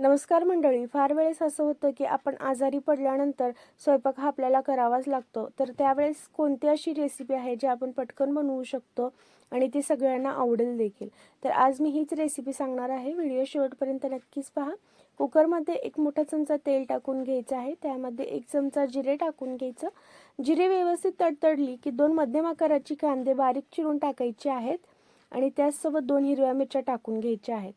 नमस्कार मंडळी. फार वेळेस असं होतं की आपण आजारी पडल्यानंतर स्वयंपाक हा आपल्याला करावाच लागतो. तर त्यावेळेस कोणती अशी रेसिपी आहे जी आपण पटकन बनवू शकतो आणि ती सगळ्यांना आवडेल देखील? तर आज मी हीच रेसिपी सांगणार आहे. व्हिडिओ शेवटपर्यंत नक्कीच पहा. कुकरमध्ये एक मोठा चमचा तेल टाकून घ्यायचं आहे. त्यामध्ये एक चमचा जिरे टाकून घ्यायचं. जिरे व्यवस्थित तडतडली की दोन मध्यम आकाराची कांदे बारीक चिरून टाकायचे आहेत आणि त्याचसोबत दोन हिरव्या मिरच्या टाकून घ्यायच्या आहेत.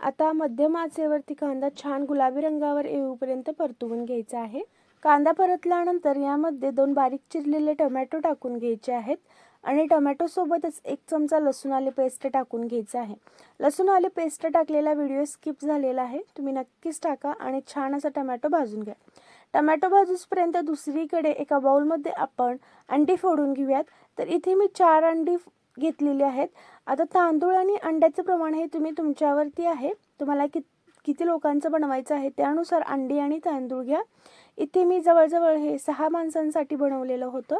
आता मध्यम आचेवरती कांदा छान गुलाबी रंगावर येऊपर्यंत परतवून घ्यायचा आहे. कांदा परतल्यानंतर यामध्ये दोन बारीक चिरलेले टोमॅटो टाकून घ्यायचे आहेत आणि टोमॅटोसोबतच एक चमचा लसूण आले पेस्ट टाकून घ्यायचा आहे. लसूण आले पेस्ट टाकलेला व्हिडिओ स्किप झालेला आहे. तुम्ही नक्कीच टाका आणि छान असा टोमॅटो भाजून घ्या. टमॅटो भाजूसपर्यंत दुसरीकडे एका बाउलमध्ये आपण अंडी फोडून घेऊयात. तर इथे मी चार अंडी घेतलेले आहेत. आता तांदूळ आणि अंड्याचं प्रमाण हे तुम्ही तुमच्यावरती आहे. तुम्हाला कित किती लोकांचं बनवायचं आहे त्यानुसार अंडी आणि तांदूळ घ्या. इथे मी जवळजवळ हे सहा माणसांसाठी बनवलेलं होतं.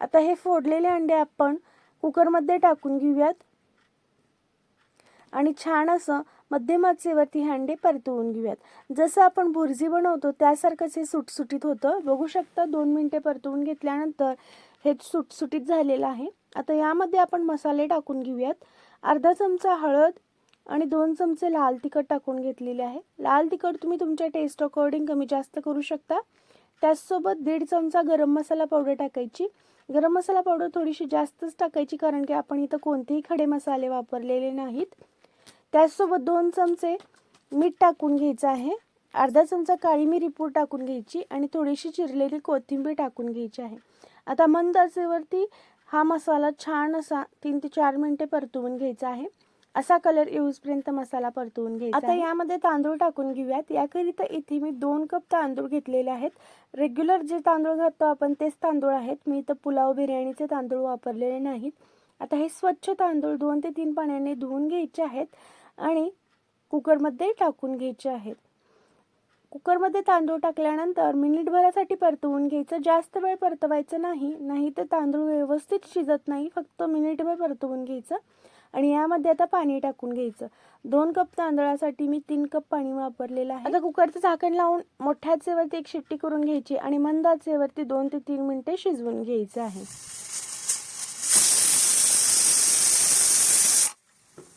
आता हे फोडलेले अंडे आपण कुकरमध्ये टाकून घेऊयात. आणि छान असं मध्यमाचेवरती हे अंडे परतवून घेऊयात. जसं आपण भुर्जी बनवतो त्यासारखंच हे सुटसुटीत होतं. बघू शकता दोन मिनटे परतवून घेतल्यानंतर हे सुटसुटीत झालेलं आहे. आता यामध्ये आपण मसाले टाकून घेऊयात. अर्धा चमचा हळद आणि दोन चमचे लाल तिखट टाकून घेतलेले आहे. लाल तिखट तुम्ही तुमच्या टेस्ट अकॉर्डिंग कमी जास्त करू शकता. त्याचसोबत दीड चमचा गरम मसाला पावडर टाकायची. गरम मसाला पावडर थोडीशी जास्तच टाकायची कारण की आपण इथं कोणतेही खडे मसाले वापरलेले नाहीत. त्याचसोबत दोन चमचे मीठ टाकून घ्यायचं आहे. अर्धा चमचा काळी मिरी पूड टाकून घ्यायची आणि थोडीशी चिरलेली कोथिंबीर टाकून घ्यायची आहे. आता मंद आचेवरती हा मसाला छान असा तीन ते चार मिनिटे परतवून घ्यायचा आहे. असा कलर येऊसपर्यंत मसाला परतवून घ्यायचा आता यामध्ये तांदूळ टाकून घेऊयात. याकरिता इथे मी दोन कप तांदूळ घेतलेले आहेत. रेग्युलर जे तांदूळ घालतो आपण तेच तांदूळ आहेत. मी इथं पुलाव बिर्याणीचे तांदूळ वापरलेले नाहीत. आता हे स्वच्छ तांदूळ दोन ते तीन पाण्याने धुवून घ्यायचे आहेत आणि कुकरमध्ये टाकून घ्यायचे आहेत. कुकरमध्ये तांदूळ टाकल्यानंतर मिनिटभरासाठी परतवून घ्यायचं. जास्त वेळ परतवायचं नाही. नाही तर तांदूळ व्यवस्थित शिजत नाही. फक्त मिनिटभर परतवून घ्यायचं. आणि यामध्ये आता पाणी टाकून घ्यायचं. दोन कप तांदळासाठी मी तीन कप पाणी वापरलेलं आहे. आता कुकरचं झाकण लावून मोठ्याचेवरती एक शिट्टी करून घ्यायची आणि मंदाचेवरती दोन ते तीन मिनिटे शिजवून घ्यायचं आहे.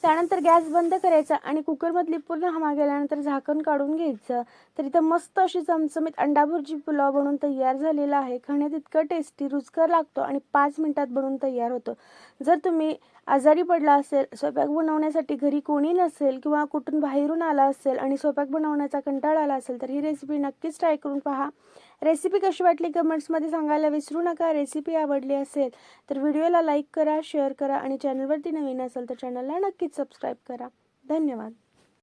त्यानंतर गॅस बंद करायचा आणि कुकरमधली पूर्ण हवा गेल्यानंतर झाकण काढून घ्यायचं. तर इथं मस्त अशी चमचमीत अंडा भुर्जी पुलाव बनवून तयार झालेला आहे. खाण्यात इतकं टेस्टी रुचकर लागतो आणि पाच मिनटात बनवून तयार होतो. जर तुम्ही आजारी पडला असेल स्वयंपाक बनवण्यासाठी घरी कोणी नसेल किंवा कुठून बाहेरून आला असेल आणि स्वयंपाक बनवण्याचा कंटाळा आला असेल तर ही रेसिपी नक्कीच ट्राय करून पहा. रेसिपी कशी वाटली कमेंट्समध्ये सांगायला विसरू नका. रेसिपी आवडली असेल तर व्हिडिओला लाईक करा शेअर करा आणि चॅनलवरती नवीन असेल तर चॅनलला नक्कीच सबस्क्राईब करा. धन्यवाद.